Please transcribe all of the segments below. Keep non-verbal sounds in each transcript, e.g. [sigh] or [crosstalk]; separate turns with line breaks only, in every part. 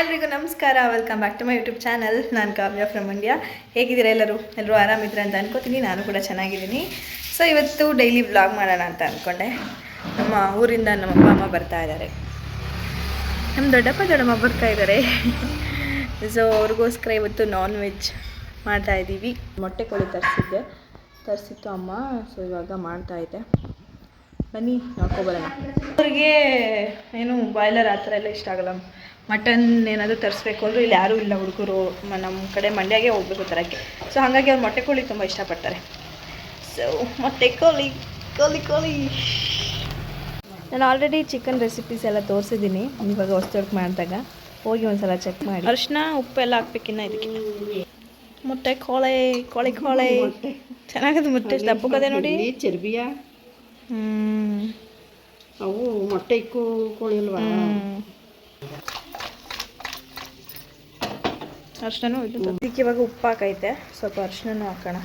ಎಲ್ರಿಗೂ ನಮಸ್ಕಾರ. Welcome back to my YouTube channel ನಾನು ಕಾವ್ಯ ಫ್ರಮ್ ಇಂಡಿಯಾ ಹೇಗಿದ್ದೀರಾ ಎಲ್ಲರೂ? ಎಲ್ಲರೂ ಆರಾಮಿದ್ರೆ ಅಂತ ಅನ್ಕೋತೀನಿ. ನಾನು ಕೂಡ ಚೆನ್ನಾಗಿದ್ದೀನಿ. ಸೊ ಇವತ್ತು ಡೈಲಿ ವ್ಲಾಗ್ ಮಾಡೋಣ ಅಂತ ಅಂದ್ಕೊಂಡೆ ನಮ್ಮ ಊರಿಂದ ನಮ್ಮ ಅಪ್ಪ, ಅಮ್ಮ ಬರ್ತಾ ಇದ್ದಾರೆ. ನಮ್ಮ ದೊಡ್ಡಪ್ಪ, ದೊಡ್ಡಮ್ಮ ಬರ್ತಾ ಇದ್ದಾರೆ. ಸೊ ಅವ್ರಿಗೋಸ್ಕರ ಇವತ್ತು ನಾನ್ ವೆಜ್ ಮಾಡ್ತಾ ಇದ್ದೀವಿ. ಮೊಟ್ಟೆ ಕೋಳಿ ತರಿಸಿದ್ದೆ. ತರಿಸಿತ್ತು ಅಮ್ಮ. ಸೊ ಇವಾಗ ಮಾಡ್ತಾ ಇದ್ದೆ ಬನ್ನಿ ನೋಡ್ಕೊಬರೋಣ ಅವ್ರಿಗೆ ಏನು ಬಾಯ್ಲರ್ ಆ ಥರ ಎಲ್ಲ ಇಷ್ಟ ಆಗಲ್ಲ. ಮಟನ್ ಏನಾದರೂ ತರಿಸ್ಬೇಕು ಅಂದ್ರೆ ಇಲ್ಲಿ ಯಾರೂ ಇಲ್ಲ ಹುಡುಗರು ನಮ್ಮ ಕಡೆ ಮಂಡ್ಯಾಗೆ ಹೋಗ್ಬೇಕು ತರಕ್ಕೆ. ಸೊ ಹಾಗಾಗಿ ಅವ್ರು ಮೊಟ್ಟೆ ಕೋಳಿ ತುಂಬ ಇಷ್ಟಪಡ್ತಾರೆ. ಸೊ ಮೊಟ್ಟೆ ಕೋಳಿ ಕೋಳಿ ಕೋಳಿ. ನಾನು ಆಲ್ರೆಡಿ ಚಿಕನ್ ರೆಸಿಪೀಸ್ ಎಲ್ಲ ತೋರಿಸಿದ್ದೀನಿ. ಇವಾಗ ಹೊಸ್ತೊಡ್ಕೆ ಮಾಡಿದಾಗ ಹೋಗಿ ಒಂದ್ಸಲ ಚೆಕ್ ಮಾಡಿ. ಅರಿಶಿನ ಉಪ್ಪೆಲ್ಲ ಹಾಕ್ಬೇಕಿನ್ನ ಇದಕ್ಕೆ. ಮೊಟ್ಟೆ ಕೋಳೆ ಕೋಳಿ ಕೋಳೆ. ಚೆನ್ನಾಗದು ಮೊಟ್ಟೆ ದಪ್ಪಕ್ಕದೆ ನೋಡಿ.
ಚರ್ಬಿಯ.
ಹ್ಞೂ
ಅವು ಮೊಟ್ಟೆ ಇಕ್ಕು ಕೋಳಿ ಅಲ್ವಾ?
ಅರ್ಶಿನೂ ಇದು ಇದಕ್ಕೆ ಇವಾಗ ಉಪ್ಪು ಹಾಕೈತೆ. ಸ್ವಲ್ಪ ಅರ್ಶನೂ ಹಾಕೋಣ.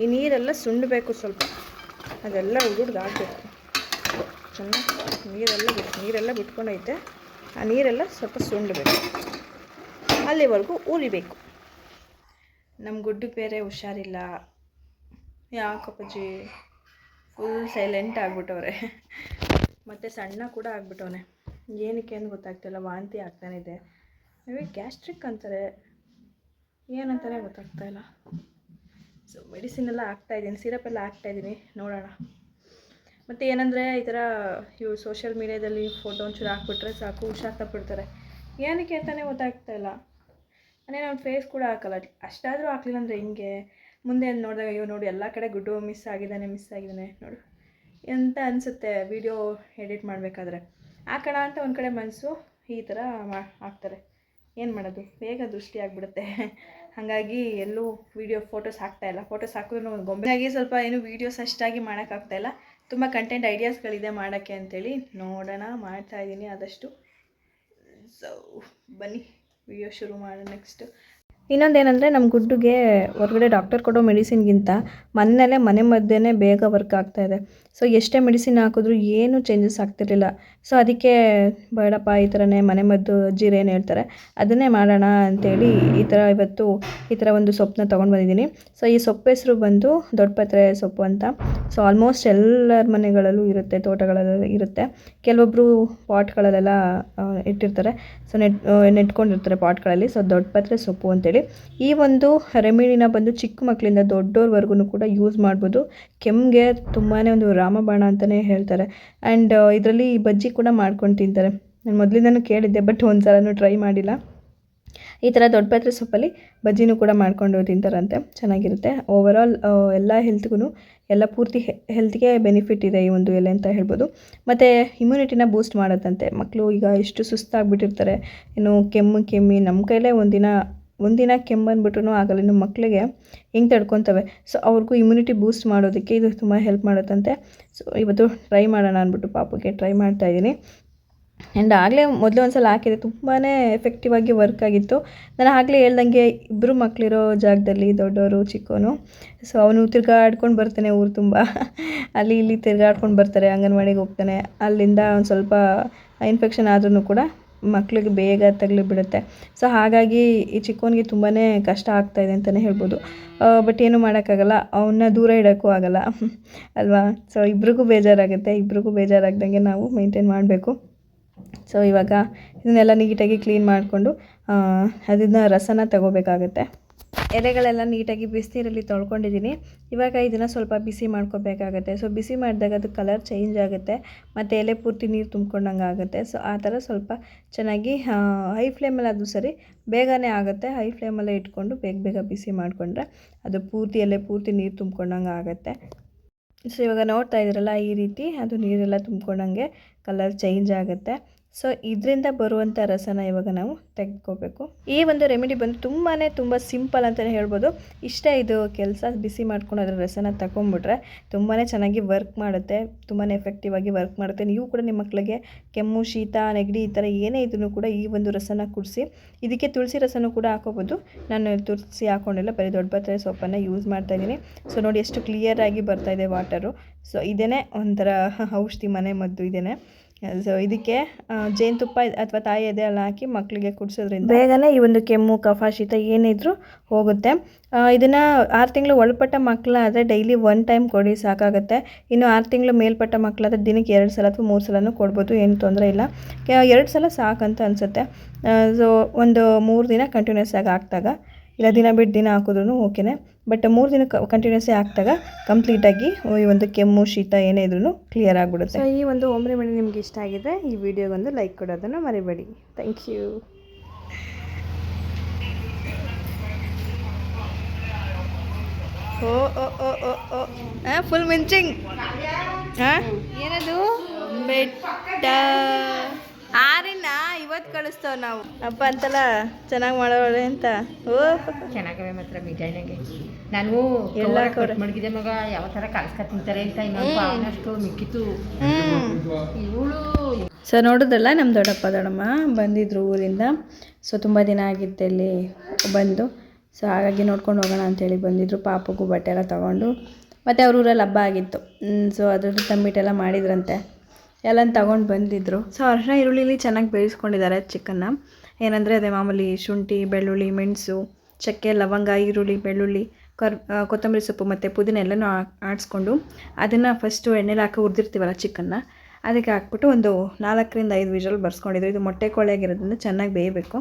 ಈ ನೀರೆಲ್ಲ ಸುಂಡಬೇಕು ಸ್ವಲ್ಪ. ಅದೆಲ್ಲ ಉದುಡ್ದು ಹಾಕ್ಬೇಕು. ಚೆನ್ನಾಗಿ ನೀರೆಲ್ಲ ಬಿಟ್ಟು ನೀರೆಲ್ಲ ಬಿಟ್ಕೊಂಡೈತೆ. ಆ ನೀರೆಲ್ಲ ಸ್ವಲ್ಪ ಸುಂಡಬೇಕು. ಅಲ್ಲಿವರೆಗೂ ಉರಿಬೇಕು ನಮ್ಮ ಗುಡ್ಡು ಬೇರೆ ಹುಷಾರಿಲ್ಲ. ಯಾಕಪ್ಪಾಜಿ? ಫುಲ್ ಸೈಲೆಂಟ್ ಆಗ್ಬಿಟ್ಟವ್ರೆ. ಮತ್ತು ಸಣ್ಣ ಕೂಡ ಆಗ್ಬಿಟ್ಟವನೆ. ಏನಕ್ಕೆ ಅಂತ ಗೊತ್ತಾಗ್ತಿಲ್ಲ, ವಾಂತಿ ಆಗ್ತಾನೆ ಇದೆ. ಮೇ ಗ್ಯಾಸ್ಟ್ರಿಕ್ ಅಂತಾರೆ. ಏನಂತಾನೆ ಗೊತ್ತಾಗ್ತಾ ಇಲ್ಲ. ಸೊ ಮೆಡಿಸಿನ್ ಎಲ್ಲ ಹಾಕ್ತಾಯಿದ್ದೀನಿ ಸಿರಪ್ ಎಲ್ಲ ಹಾಕ್ತಾಯಿದ್ದೀನಿ ನೋಡೋಣ. ಮತ್ತು ಏನಂದರೆ ಈ ಥರ ಇವು ಸೋಷಿಯಲ್ ಮೀಡ್ಯಾದಲ್ಲಿ ಫೋಟೋ ಒಂಚೂರು ಹಾಕ್ಬಿಟ್ರೆ ಸಾಕು ಹುಷಾರ್ ತಪ್ಪಿಡ್ತಾರೆ ಏನಕ್ಕೆ ಅಂತಲೇ ಗೊತ್ತಾಗ್ತಾ ಇಲ್ಲ. ಅನೇ ನಾನು ಫೇಸ್ ಕೂಡ ಹಾಕಲ್ಲ, ಅಷ್ಟಾದರೂ ಹಾಕ್ಲಿಲ್ಲ ಅಂದರೆ ಹಿಂಗೆ? ಮುಂದೆ ನೋಡಿದಾಗ, ಅಯ್ಯೋ, ನೋಡಿ, ಎಲ್ಲ ಕಡೆ ಗುಡ್ಡು ಮಿಸ್ ಆಗಿದ್ದಾನೆ ಮಿಸ್ ಆಗಿದ್ದಾನೆ, ನೋಡು. ಎಂತ ಅನಿಸುತ್ತೆ ವಿಡಿಯೋ ಎಡಿಟ್ ಮಾಡಬೇಕಾದ್ರೆ? ಹಾಕೋಣ ಅಂತ ಒಂದು ಕಡೆ ಮನಸ್ಸು ಈ ಥರ ಮಾ ಹಾಕ್ತಾರೆ ಏನು ಮಾಡೋದು? ಬೇಗ ದೃಷ್ಟಿ ಆಗಿಬಿಡುತ್ತೆ. [laughs] ಹಾಗಾಗಿ ಎಲ್ಲೂ ವೀಡಿಯೋ ಫೋಟೋಸ್ ಹಾಕ್ತಾಯಿಲ್ಲ ಫೋಟೋಸ್ ಹಾಕಿದ್ರು ಒಂದು ಸ್ವಲ್ಪ ಏನು ವೀಡಿಯೋಸ್ ಅಷ್ಟಾಗಿ ಮಾಡೋಕ್ಕಾಗ್ತಾಯಿಲ್ಲ ತುಂಬ ಕಂಟೆಂಟ್ ಐಡಿಯಾಸ್ಗಳಿದೆ ಮಾಡೋಕ್ಕೆ ಅಂತೇಳಿ ನೋಡೋಣ. ಮಾಡ್ತಾ ಇದ್ದೀನಿ ಆದಷ್ಟು. ಸೊ ಬನ್ನಿ. ವಿಡಿಯೋ ಶುರು ಮಾಡೋಣ ನೆಕ್ಸ್ಟ್ ಇನ್ನೊಂದೇನೆಂದರೆ ನಮ್ಮ ಗುಡ್ಡುಗೆ ಹೊರಗಡೆ ಡಾಕ್ಟರ್ ಕೊಡೋ ಮೆಡಿಸಿನ್ಗಿಂತ ಮನೆಯಲ್ಲೇ ಮನೆ ಮದ್ದೇನೆ ಬೇಗ ವರ್ಕ್ ಆಗ್ತಾಯಿದೆ ಸೊ ಎಷ್ಟೇ ಮೆಡಿಸಿನ್ ಹಾಕಿದ್ರು ಏನೂ ಚೇಂಜಸ್ ಆಗ್ತಿರಲಿಲ್ಲ. ಸೊ ಅದಕ್ಕೆ ಬೇಡಪ್ಪ, ಈ ಥರನೇ ಮನೆ ಮದ್ದು ಅಜ್ಜಿರು ಏನು ಹೇಳ್ತಾರೆ. ಅದನ್ನೇ ಮಾಡೋಣ ಅಂತೇಳಿ ಈ ಥರ ಇವತ್ತು ಈ ಥರ ಒಂದು ಸೊಪ್ಪನ್ನ ತೊಗೊಂಡು ಬಂದಿದ್ದೀನಿ. ಸೊ ಈ ಸೊಪ್ಪು ಹೆಸರು ಬಂದು ದೊಡ್ಡಪತ್ರೆ ಸೊಪ್ಪು ಅಂತ. ಸೊ ಆಲ್ಮೋಸ್ಟ್ ಎಲ್ಲರ ಮನೆಗಳಲ್ಲೂ ಇರುತ್ತೆ ತೋಟಗಳಲ್ಲೂ ಇರುತ್ತೆ. ಕೆಲವೊಬ್ಬರು ಪಾಟ್ಗಳಲ್ಲೆಲ್ಲ ಇಟ್ಟಿರ್ತಾರೆ. ಸೊ ನೆಟ್ ನೆಟ್ಕೊಂಡಿರ್ತಾರೆ ಪಾಟ್ಗಳಲ್ಲಿ. ಸೊ ದೊಡ್ಡಪತ್ರೆ ಸೊಪ್ಪು ಅಂತೇಳಿ. ಈ ಒಂದು ರೆಮಿಡಿನ ಬಂದು ಚಿಕ್ಕ ಮಕ್ಕಳಿಂದ ದೊಡ್ಡವ್ರವರೆಗೂ ಕೂಡ ಯೂಸ್ ಮಾಡ್ಬೋದು. ಕೆಮ್ಮಿಗೆ ತುಂಬಾ ಒಂದು ರಾಮಬಾಣ ಅಂತಲೇ ಹೇಳ್ತಾರೆ. ಆ್ಯಂಡ್ ಇದರಲ್ಲಿ ಬಜ್ಜಿ ಕೂಡ ಮಾಡ್ಕೊಂಡು ತಿಂತಾರೆ. ನಾನು ಮೊದಲಿಂದನೂ ಕೇಳಿದ್ದೆ ಬಟ್ ಒಂದು ಸಲನೂ ಟ್ರೈ ಮಾಡಿಲ್ಲ. ಈ ಥರ ದೊಡ್ಡಪತ್ರೆ ಸೊಪ್ಪಲ್ಲಿ ಬಜ್ಜಿನೂ ಕೂಡ ಮಾಡ್ಕೊಂಡು ತಿಂತಾರಂತೆ. ಚೆನ್ನಾಗಿರುತ್ತೆ. ಓವರಾಲ್ ಎಲ್ಲ ಹೆಲ್ತ್ಗೂ ಎಲ್ಲ ಪೂರ್ತಿ ಹೆಲ್ತ್ಗೆ ಬೆನಿಫಿಟ್ ಇದೆ ಈ ಒಂದು ಎಲೆ ಅಂತ ಹೇಳ್ಬೋದು. ಮತ್ತು ಇಮ್ಯುನಿಟಿನ ಬೂಸ್ಟ್ ಮಾಡುತ್ತಂತೆ. ಮಕ್ಕಳು ಈಗ ಎಷ್ಟು ಸುಸ್ತಾಗಿಬಿಟ್ಟಿರ್ತಾರೆ. ಏನು ಕೆಮ್ಮು, ಕೆಮ್ಮಿ ನಮ್ಮ ಕೈಲೇ ಒಂದಿನ ಒಂದಿನ ಕೆಮ್ಮು ಬಂದ್ಬಿಟ್ರೂ ಆಗಲ್ಲ. ನಿಮ್ಮ ಮಕ್ಕಳಿಗೆ ಹೆಂಗೆ ತಡ್ಕೊತವೆ? ಸೊ, ಅವ್ರಿಗೂ ಇಮ್ಯುನಿಟಿ ಬೂಸ್ಟ್ ಮಾಡೋದಕ್ಕೆ ಇದು ತುಂಬ ಹೆಲ್ಪ್ ಮಾಡುತ್ತಂತೆ. ಸೊ, ಇವತ್ತು ಟ್ರೈ ಮಾಡೋಣ ಅಂದ್ಬಿಟ್ಟು ಪಾಪಕ್ಕೆ ಟ್ರೈ ಮಾಡ್ತಾ ಇದ್ದೀನಿ. ಆ್ಯಂಡ್ ಆಗಲೇ ಮೊದಲು ಒಂದು ಸಲ ಹಾಕಿದೆ ತುಂಬಾ ಎಫೆಕ್ಟಿವ್ ಆಗಿ ವರ್ಕ್ ಆಗಿತ್ತು. ನಾನು ಆಗಲೇ ಹೇಳ್ದಂಗೆ ಇಬ್ಬರು ಮಕ್ಕಳಿರೋ ಜಾಗದಲ್ಲಿ ದೊಡ್ಡವರು ಚಿಕ್ಕವನು ಸೊ ಅವನು ತಿರ್ಗಾಡ್ಕೊಂಡು ಬರ್ತಾನೆ ಊರು ತುಂಬ. ಅಲ್ಲಿ ಇಲ್ಲಿ ತಿರ್ಗಾಡ್ಕೊಂಡು ಬರ್ತಾರೆ, ಅಂಗನವಾಡಿಗೆ ಹೋಗ್ತಾನೆ. ಅಲ್ಲಿಂದ ಒಂದು ಸ್ವಲ್ಪ ಇನ್ಫೆಕ್ಷನ್ ಆದ್ರೂ ಕೂಡ ಮಕ್ಕಳಿಗೆ ಬೇಗ ತಗಲಿ ಬಿಡುತ್ತೆ ಸೊ ಹಾಗಾಗಿ ಈ ಚಿಕ್ಕವನಿಗೆ ತುಂಬಾ ಕಷ್ಟ ಆಗ್ತಾಯಿದೆ ಅಂತಲೇ ಹೇಳ್ಬೋದು. ಬಟ್ ಏನೂ ಮಾಡೋಕ್ಕಾಗಲ್ಲ. ಅವನ್ನ ದೂರ ಇಡೋಕ್ಕೂ ಆಗಲ್ಲ. [laughs] ಅಲ್ವಾ? ಸೊ ಇಬ್ರಿಗೂ ಬೇಜಾರಾಗುತ್ತೆ. ಇಬ್ರಿಗೂ ಬೇಜಾರಾಗ್ದಂಗೆ ನಾವು ಮೇಂಟೈನ್ ಮಾಡಬೇಕು. ಸೊ ಇವಾಗ ಇದನ್ನೆಲ್ಲ ನೀಟಾಗಿ ಕ್ಲೀನ್ ಮಾಡಿಕೊಂಡು ಅದನ್ನ ರಸನ ತಗೋಬೇಕಾಗತ್ತೆ. ಎಲೆಗಳೆಲ್ಲ ನೀಟಾಗಿ ಬಿಸಿನೀರಲ್ಲಿ ತೊಳ್ಕೊಂಡಿದ್ದೀನಿ. ಇವಾಗ ಇದನ್ನು ಸ್ವಲ್ಪ ಬಿಸಿ ಮಾಡ್ಕೋಬೇಕಾಗತ್ತೆ. ಸೊ ಬಿಸಿ ಮಾಡಿದಾಗ ಅದು ಕಲರ್ ಚೇಂಜ್ ಆಗುತ್ತೆ. ಮತ್ತು ಎಲೆ ಪೂರ್ತಿ ನೀರು ತುಂಬ್ಕೊಂಡಂಗೆ ಆಗುತ್ತೆ. ಸೊ ಆ ಥರ ಸ್ವಲ್ಪ ಚೆನ್ನಾಗಿ ಹೈ ಫ್ಲೇಮಲ್ಲಿ ಅದು ಸರಿ ಬೇಗನೆ ಆಗುತ್ತೆ. ಹೈ ಫ್ಲೇಮಲ್ಲೇ ಇಟ್ಕೊಂಡು ಬೇಗ ಬೇಗ ಬಿಸಿ ಮಾಡಿಕೊಂಡ್ರೆ ಅದು ಪೂರ್ತಿ ಎಲೆ ಪೂರ್ತಿ ನೀರು ತುಂಬ್ಕೊಂಡಂಗೆ ಆಗುತ್ತೆ. ಸೊ ಇವಾಗ ನೋಡ್ತಾ ಇದ್ದೀರಲ್ಲ ಈ ರೀತಿ ಅದು ನೀರೆಲ್ಲ ತುಂಬ್ಕೊಂಡಂಗೆ ಕಲರ್ ಚೇಂಜ್ ಆಗುತ್ತೆ. ಸೊ ಇದರಿಂದ ಬರುವಂಥ ರಸನ ಇವಾಗ ನಾವು ತೆಗೆದುಕೋಬೇಕು. ಈ ಒಂದು ರೆಮಿಡಿ ಬಂದು ತುಂಬಾ ತುಂಬ ಸಿಂಪಲ್ ಅಂತಲೇ ಹೇಳ್ಬೋದು. ಇಷ್ಟ ಇದು ಕೆಲಸ ಬಿಸಿ ಮಾಡ್ಕೊಂಡು ಅದರ ರಸನ ತಗೊಂಡ್ಬಿಟ್ರೆ ತುಂಬಾ ಚೆನ್ನಾಗಿ ವರ್ಕ್ ಮಾಡುತ್ತೆ ತುಂಬಾ ಎಫೆಕ್ಟಿವ್ ಆಗಿ ವರ್ಕ್ ಮಾಡುತ್ತೆ. ನೀವು ಕೂಡ ನಿಮ್ಮ ಮಕ್ಕಳಿಗೆ ಕೆಮ್ಮು, ಶೀತ, ನೆಗಡಿ ಈ ಥರ ಏನೇ ಇದನ್ನು ಕೂಡ ಈ ಒಂದು ರಸನ ಕುಡಿಸಿ, ಇದಕ್ಕೆ ತುಳಸಿ ರಸನೂ ಕೂಡ ಹಾಕೋಬೋದು. ನಾನು ತುಳಸಿ ಹಾಕೊಂಡಿಲ್ಲ, ಬರೀ ದೊಡ್ಡ ಪತ್ರೆ ಸೊಪ್ಪನ್ನು ಯೂಸ್ ಮಾಡ್ತಾ ಇದ್ದೀನಿ. ಸೊ ನೋಡಿ ಎಷ್ಟು ಕ್ಲಿಯರಾಗಿ ಇದೆ ವಾಟರು ಸೊ ಇದೇ ಒಂಥರ ಔಷಧಿ ಮನೆ ಮದ್ದು ಇದೇನೆ ಸೊ ಇದಕ್ಕೆ ಜೇನುತುಪ್ಪ ಅಥವಾ ತಾಯಿ ಎದೆ ಹಾಲು ಹಾಕಿ ಮಕ್ಕಳಿಗೆ ಕುಡಿಸೋದ್ರಿಂದ ಬೇಗನೆ ಈ ಒಂದು ಕೆಮ್ಮು, ಕಫ, ಶೀತ ಏನಿದ್ರೂ ಹೋಗುತ್ತೆ. ಇದನ್ನು ಆರು ತಿಂಗಳು ಒಳಪಟ್ಟ ಮಕ್ಕಳಾದರೆ ಡೈಲಿ ಒನ್ ಟೈಮ್ ಕೊಡಿ, ಸಾಕಾಗುತ್ತೆ. ಇನ್ನು ಆರು ತಿಂಗಳು ಮೇಲ್ಪಟ್ಟ ಮಕ್ಕಳಾದರೆ ದಿನಕ್ಕೆ ಎರಡು ಸಲ ಅಥವಾ ಮೂರು ಸಲನೂ ಕೊಡ್ಬೋದು, ಏನು ತೊಂದರೆ ಇಲ್ಲ. ಎರಡು ಸಲ ಸಾಕಂತ ಅನಿಸುತ್ತೆ. ಸೊ ಒಂದು ಮೂರು ದಿನ ಕಂಟಿನ್ಯೂಸ್ ಆಗಿ ಹಾಕ್ದಾಗ ಇಲ್ಲ ದಿನ ಬಿಟ್ಟು ದಿನ ಹಾಕಿದ್ರು ಓಕೆನೇ. ಬಟ್ ಮೂರು ದಿನ ಕಂಟಿನ್ಯೂಸ್ ಹಾಕಿದಾಗ ಕಂಪ್ಲೀಟಾಗಿ ಈ ಒಂದು ಕೆಮ್ಮು ಶೀತ ಏನೇ ಇದ್ರೂ ಕ್ಲಿಯರ್ ಆಗಿಬಿಡುತ್ತೆ. ಸೊ ಈ ಒಂದು ಹೋಮ್ ರೆಮಿಡಿ ನಿಮ್ಗೆ ಇಷ್ಟ ಆಗಿದ್ರೆ ಈ ವಿಡಿಯೋಗೊಂದು ಲೈಕ್ ಕೊಡೋದನ್ನು ಮರಿಬೇಡಿ. ಥ್ಯಾಂಕ್ ಯು ಓ ಓ ಓ ಓ ಓ. ಹಾಂ ಫುಲ್ ಮಿಂಚಿಂಗ್ ಹಾಂ ಏನದು? ಬೆಟ್ಟ. ಇವತ್ತು ಕಳಿಸ್ತೇವೆ ನಾವು. ಹಬ್ಬ ಅಂತಲ್ಲ ಚೆನ್ನಾಗಿ ಮಾಡೋಳೆ ಅಂತ. ಓ
ಚೆನ್ನಾಗವೆ ಮಾತ್ರ ಮಿಠಾಯಿನಾಗೆ ನಾನು
ಎಲ್ಲ
ಮಡಗಿದೆ ಮಗ ಯಾವ ಥರ ಕಾಯಿಸ್ಕ ತಿಂತಾರೆ ಅಂತ ಇನ್ನಷ್ಟು ಮಿಕ್ಕಿತು ಇವಳು
ಸೊ ನೋಡಿದ್ರಲ್ಲ ನಮ್ಮ ದೊಡ್ಡಪ್ಪ ದೊಡ್ಡಮ್ಮ ಬಂದಿದ್ರು ಊರಿಂದ. ಸೊ ತುಂಬ ದಿನ ಆಗಿತ್ತು ಇಲ್ಲಿ ಬಂದು. ಸೊ ಹಾಗಾಗಿ ನೋಡ್ಕೊಂಡು ಹೋಗೋಣ ಅಂತೇಳಿ ಬಂದಿದ್ರು. ಪಾಪಗೂ ಬಟ್ಟೆ ಎಲ್ಲ ತೊಗೊಂಡು. ಮತ್ತು ಅವ್ರ ಊರಲ್ಲಿ ಹಬ್ಬ ಆಗಿತ್ತು. ಸೊ ಅದ್ರದ್ದು ತಂಬಿಟ್ಟೆಲ್ಲ ಮಾಡಿದ್ರಂತೆ. ಎಲ್ಲ ತಗೊಂಡು ಬಂದಿದ್ದರು ಸೊ ಅರ್ಶಿನ ಈರುಳ್ಳಿಲಿ ಚೆನ್ನಾಗಿ ಬೇಯಿಸ್ಕೊಂಡಿದ್ದಾರೆ ಚಿಕನ್ನ. ಏನಂದರೆ ಅದೇ ಮಾಮೂಲಿ ಶುಂಠಿ, ಬೆಳ್ಳುಳ್ಳಿ, ಮೆಣಸು, ಚಕ್ಕೆ, ಲವಂಗ, ಈರುಳ್ಳಿ, ಬೆಳ್ಳುಳ್ಳಿ, ಕರ್ ಕೊತ್ತಂಬರಿ ಸೊಪ್ಪು ಮತ್ತು ಪುದೀನ ಎಲ್ಲನೂ ಆಡಿಸ್ಕೊಂಡು ಅದನ್ನು ಫಸ್ಟು ಎಣ್ಣೆಲಿ ಹಾಕಿ ಹುರಿದಿರ್ತೀವಲ್ಲ ಚಿಕನ್ನ. ಅದಕ್ಕೆ ಹಾಕ್ಬಿಟ್ಟು ಒಂದು ನಾಲ್ಕರಿಂದ ಐದು ವಿಜಲ್ ಬರ್ಸ್ಕೊಂಡಿದ್ರು. ಇದು ಮೊಟ್ಟೆ ಕೋಳಿಯಾಗಿರೋದ್ರಿಂದ ಚೆನ್ನಾಗಿ ಬೇಯಬೇಕು.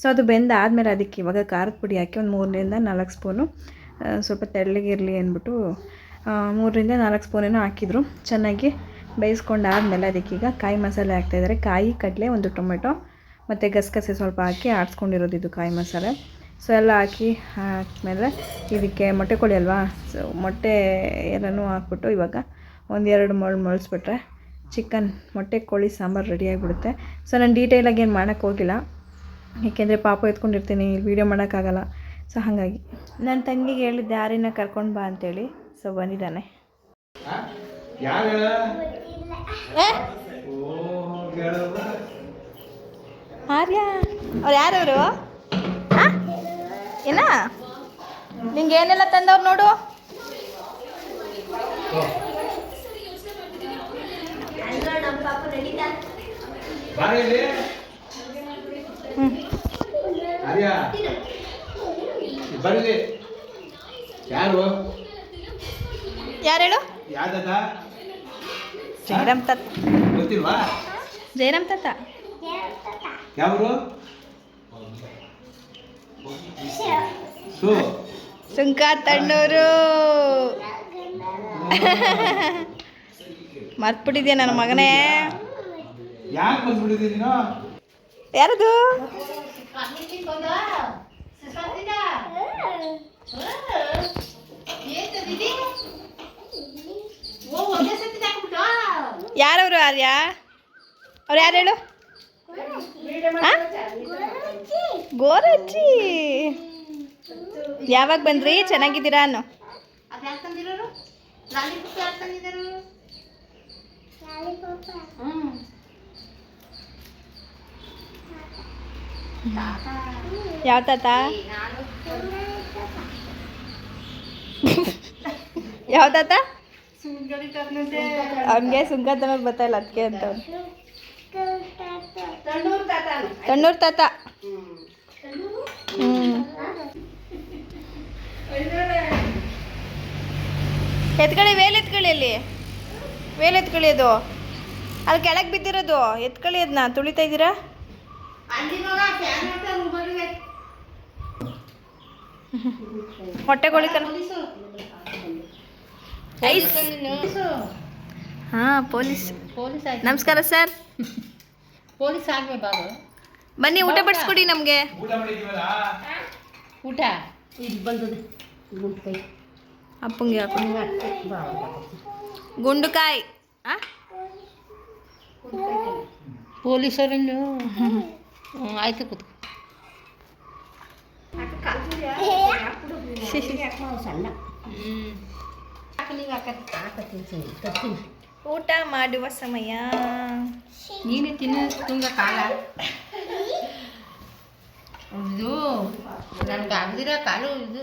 ಸೊ ಅದು ಬೆಂದಾದಮೇಲೆ ಅದಕ್ಕೆ ಇವಾಗ ಖಾರದ ಪುಡಿ ಹಾಕಿ ಒಂದು ಮೂರರಿಂದ ನಾಲ್ಕು ಸ್ಪೂನು ಸ್ವಲ್ಪ ತೆಳ್ಳಗಿರಲಿ ಅಂದ್ಬಿಟ್ಟು ಮೂರರಿಂದ ನಾಲ್ಕು ಸ್ಪೂನೇನೋ ಹಾಕಿದ್ರು. ಚೆನ್ನಾಗಿ ಬೇಯಿಸ್ಕೊಂಡಾದ್ಮೇಲೆ ಅದಕ್ಕೀಗ ಕಾಯಿ ಮಸಾಲೆ ಹಾಕ್ತಾಯಿದ್ದಾರೆ. ಕಾಯಿ, ಕಡಲೆ, ಒಂದು ಟೊಮೆಟೊ ಮತ್ತು ಗಸಗಸೆ ಸ್ವಲ್ಪ ಹಾಕಿ ಆಡಿಸ್ಕೊಂಡಿರೋದು ಇದು ಕಾಯಿ ಮಸಾಲೆ. ಸೊ, ಎಲ್ಲ ಹಾಕಿ ಹಾಕಿದ್ಮೇಲೆ ಇದಕ್ಕೆ ಮೊಟ್ಟೆ ಕೋಳಿ ಅಲ್ವಾ? ಸೊ, ಮೊಟ್ಟೆ ಎಲ್ಲನೂ ಹಾಕ್ಬಿಟ್ಟು ಇವಾಗ ಒಂದೆರಡು ಮೊಳ್ ಮೊಳಸ್ಬಿಟ್ರೆ ಚಿಕನ್, ಮೊಟ್ಟೆ ಕೋಳಿ, ಸಾಂಬಾರು ರೆಡಿ ಆಗಿಬಿಡುತ್ತೆ. ಸೊ, ನಾನು ಡೀಟೇಲಾಗಿ ಏನು ಮಾಡೋಕ್ಕೆ ಹೋಗಿಲ್ಲ. ಏಕೆಂದರೆ ಪಾಪ ಎತ್ಕೊಂಡಿರ್ತೀನಿ, ವೀಡಿಯೋ ಮಾಡೋಕ್ಕಾಗಲ್ಲ. ಸೊ, ಹಾಗಾಗಿ. ನನ್ನ ತಂಗಿಗೆ ಹೇಳಿದ್ದೆ, ಯಾರಿನ ಕರ್ಕೊಂಡು ಬಾ ಅಂತೇಳಿ. ಸೊ, ಬಂದಿದ್ದಾನೆ. ಆರ್ಯ. ಅವ್ರು ಯಾರವರು? ಏನ ನಿಂಗೆ ಏನೆಲ್ಲ ತಂದವ್ರು ನೋಡು.
ಯಾರು?
ಯಾರು ಹೇಳು?
ಯಾವ್ದದ?
ಜಯರಾಮ್ ತಾತ
ಗೊತ್ತಿಲ್ವಾ?
ಜಯರಾಮ್ ತಾತ
ಯಾವರು? ಸು.
ಸುಂಕ ತಣ್ಣೂರು. ಮರ್ತ್ಬಿಟ್ಟಿದ್ಯಾ ನನ್ನ ಮಗನೇ?
ಯಾಕೆ ಬಂದ್ಬಿಟ್ಟಿದ್ದೀನಿ ನೀನು?
ಯಾರದು? ಯಾರವರು ಆರ್ಯ? ಅವ್ರು ಯಾರು ಹೇಳು? ಗೋರಚ್ಚಿ ಗೋರಜ್ಜಿ. ಯಾವಾಗ ಬಂದ್ರಿ? ಚೆನ್ನಾಗಿದ್ದೀರಾ ಅನ್ನು? ಯಾವ ತಾತ? [laughs] ಯಾವ ತಾತ? ಅವ್ನಿಗೆ ಸುಂಕ ತನಕ ಬರ್ತಾಯಿಲ್ಲ ಅದಕ್ಕೆ ಅಂತ ತಣ್ಣೂರ್ ತಾತ ಹ್ಞೂ ಎತ್ಕೊಳ್ಳಿ ವೇಲ್ ಎತ್ಕೊಳ್ಳಿ ಅಲ್ಲಿ. ವೇಲ್ ಎತ್ಕೊಳ್ಳಿ ಅದು. ಅಲ್ಲಿ ಕೆಳಗೆ ಬಿದ್ದಿರೋದು. ಎತ್ಕೊಳ್ಳಿ ಅದನ್ನ ತುಳಿತಾ ಇದ್ದೀರಾ? ಹೊಟ್ಟೆಗೊಳಿತಾನ ಹಾಂ ಪೊಲೀಸ್.
ಪೊಲೀಸ್ ಆಯ್ತು.
ನಮಸ್ಕಾರ ಸರ್.
ಪೊಲೀಸ್ ಆಗ್ಬೇಕು ಬಾಬು.
ಬನ್ನಿ ಊಟ ಬಡಿಸ್ಕೊಡಿ ನಮಗೆ.
ಊಟ ಅಪ್ಪಂಗೆ
ಊಟ. ಇಲ್ಲಿ ಬಂದದೆ ಗುಂಟು ಕೈ
ಅಪ್ಪಂಗೆ ಹಾಕೊಂಡು
ಬಾ
ಗುಂಡುಕಾಯಿ. ಊಟ ಮಾಡುವ ಸಮಯ.
ನೀನು ತಿನ್ನ ತುಂಗ ಕಾಲ. ಇದು ನನ್ಗೆ ಆಗದಿರೋ ಕಾಲು ಇದು.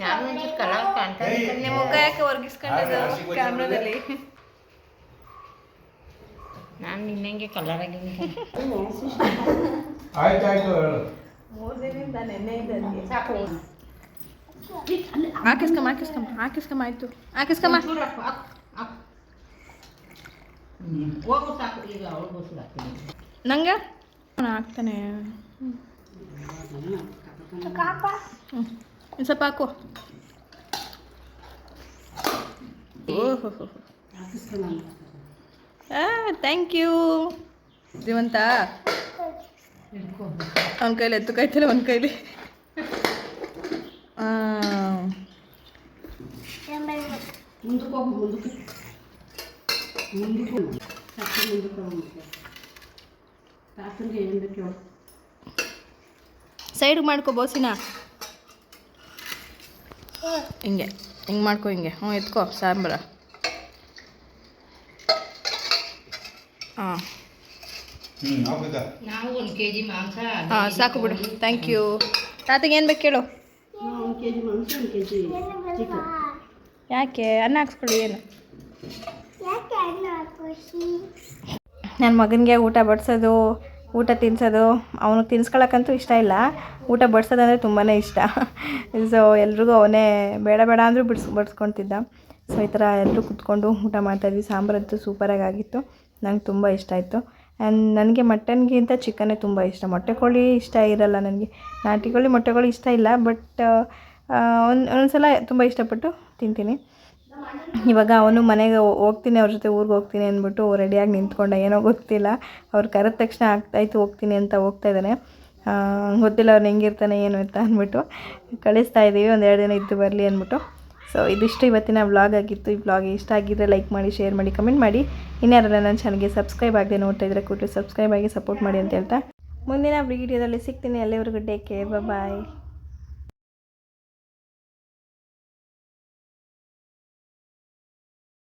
ನಾನು ಒಂಚೂರು ಕಲರ್ ಕಾಣ್ತಾ.
ನಿಮ್ಮ ಮುಖ ಯಾಕೆ ಒರ್ಗಿಸ್ಕೊಂಡಿದ್ದು ಕ್ಯಾಮ್ರಾದಲ್ಲಿ?
ನಾನು ನಿನ್ನಂಗೆ ಕಲರ್ ಆಗಿದ್ದೀನಿ.
ಆಯ್ತು ಆಯ್ತು ಹೇಳು.
ಮೂರು ದಿನದಿಂದ ನೆನ್ನೆ
ಸಾಕು.
ಹಾಕಿಸ್ಕಮ್ಮ ಹಾಕಿಸ್ಕಮ್ಮ ಹಾಕಿಸ್ಕಮ್ಮ ಆಯ್ತು. ಹಾಕಿಸ್ಕಮ್ಮ ನಂಗೆ? ಹಾಕ್ತಾನೆ. ಸ್ವಲ್ಪ ಹಾಕು. ಓಹೋ ಥ್ಯಾಂಕ್ ಯು ಜೀವಂತ. ಒಂದು ಕೈಲಿ ಎತ್ತು ಕಾಯ್ತಿಲ್ಲ ಒಂದು ಕೈಲಿ. ಸೈಡ್ ಮಾಡ್ಕೋ ಬೋಸಿನ. ಹಿಂಗೆ ಹಿಂಗೆ ಮಾಡ್ಕೊ ಹಿಂಗೆ. ಹ್ಞೂ ಎತ್ಕೋ ಸಾಂಬಾರ ಹಾಂ. ಹಾಂ ಸಾಕು ಬಿಡು. ಥ್ಯಾಂಕ್ ಯು ತಾತಗೆ ಏನು ಬೇಕು ಕೇಳು.
ಕೆ ಜಿ ಮಾಂಸ ಒಂದು ಕೆ ಜಿ ಚಿಕನ್.
ಯಾಕೆ? ಅನ್ನ ಹಾಕ್ಸ್ಕೊಳ್ಳಿ ಏನು? ನನ್ನ ಮಗನಿಗೆ ಊಟ ಬಡಿಸೋದು ಊಟ ತಿನ್ಸೋದು ಅವನಿಗೆ ತಿನ್ಸ್ಕೊಳಕ್ಕಂತೂ ಇಷ್ಟ ಇಲ್ಲ. ಊಟ ಬಡಿಸೋದಂದರೆ ತುಂಬಾ ಇಷ್ಟ. ಸೊ ಎಲ್ರಿಗೂ ಅವನೇ ಬೇಡ ಬೇಡ ಅಂದರೂ ಬಿಡ್ಸ್ ಬಡಿಸ್ಕೊತಿದ್ದ ಸೊ ಈ ಥರ ಎಲ್ಲರೂ ಕುತ್ಕೊಂಡು ಊಟ ಮಾಡ್ತಾಯಿದ್ವಿ ಸಾಂಬಾರಂತೂ ಸೂಪರಾಗಿ ಆಗಿತ್ತು. ನಂಗೆ ತುಂಬ ಇಷ್ಟ ಆಯಿತು. ಆ್ಯಂಡ್ ನನಗೆ ಮಟನ್ಗಿಂತ ಚಿಕನ್ನೇ ತುಂಬ ಇಷ್ಟ. ಮೊಟ್ಟೆ ಕೋಳಿ ಇಷ್ಟ ಇರಲ್ಲ ನನಗೆ. ನಾಟಿ ಕೋಳಿ, ಮೊಟ್ಟೆ ಕೋಳಿ ಇಷ್ಟ ಇಲ್ಲ ಬಟ್ ಒಂದು ಒಂದೊಂದ್ಸಲ ತುಂಬ ಇಷ್ಟಪಟ್ಟು ತಿಂತೀನಿ. ಇವಾಗ ಅವನು ಮನೆಗೆ ಹೋಗ್ತೀನಿ, ಅವ್ರ ಜೊತೆ ಊರಿಗೆ ಹೋಗ್ತೀನಿ ಅಂದ್ಬಿಟ್ಟು ರೆಡಿಯಾಗಿ ನಿಂತ್ಕೊಂಡ. ಏನೋ ಗೊತ್ತಿಲ್ಲ. ಅವ್ರು ಕರೆದ ತಕ್ಷಣ ಆಗ್ತಾಯ್ತು, ಹೋಗ್ತೀನಿ ಅಂತ ಹೋಗ್ತಾ ಇದ್ದಾನೆ ಗೊತ್ತಿಲ್ಲ ಅವ್ನು ಹೆಂಗಿರ್ತಾನೆ, ಏನು ಅಂತ ಅಂದ್ಬಿಟ್ಟು ಕಳಿಸ್ತಾ ಇದ್ದೀವಿ ಒಂದು ಎರಡು ದಿನ ಇದ್ದು ಬರಲಿ ಅಂದ್ಬಿಟ್ಟು. ಸೊ ಇದಿಷ್ಟು ಇವತ್ತಿನ ವ್ಲಾಗ್ ಆಗಿತ್ತು. ಈ ವ್ಲಾಗ್ ಇಷ್ಟ ಆಗಿದ್ದರೆ ಲೈಕ್ ಮಾಡಿ ಶೇರ್ ಮಾಡಿ ಕಮೆಂಟ್ ಮಾಡಿ. ಇನ್ಯಾರೆಲ್ಲ ನನ್ನ ಚಾನಲ್ಗೆ ಸಬ್ಸ್ಕ್ರೈಬ್ ಆಗದೆ ನೋಡ್ತಾ ಇದ್ರೆ ಕೊಟ್ಟು ಸಬ್ಸ್ಕ್ರೈಬ್ ಆಗಿ ಸಪೋರ್ಟ್ ಮಾಡಿ ಅಂತ ಹೇಳ್ತಾ. ಮುಂದಿನ ವೀಡಿಯೋದಲ್ಲಿ ಸಿಗ್ತೀನಿ. ಅಲ್ಲಿವರೆಗೂ ಡೇ ಕೇರ್ ಬಾಯ್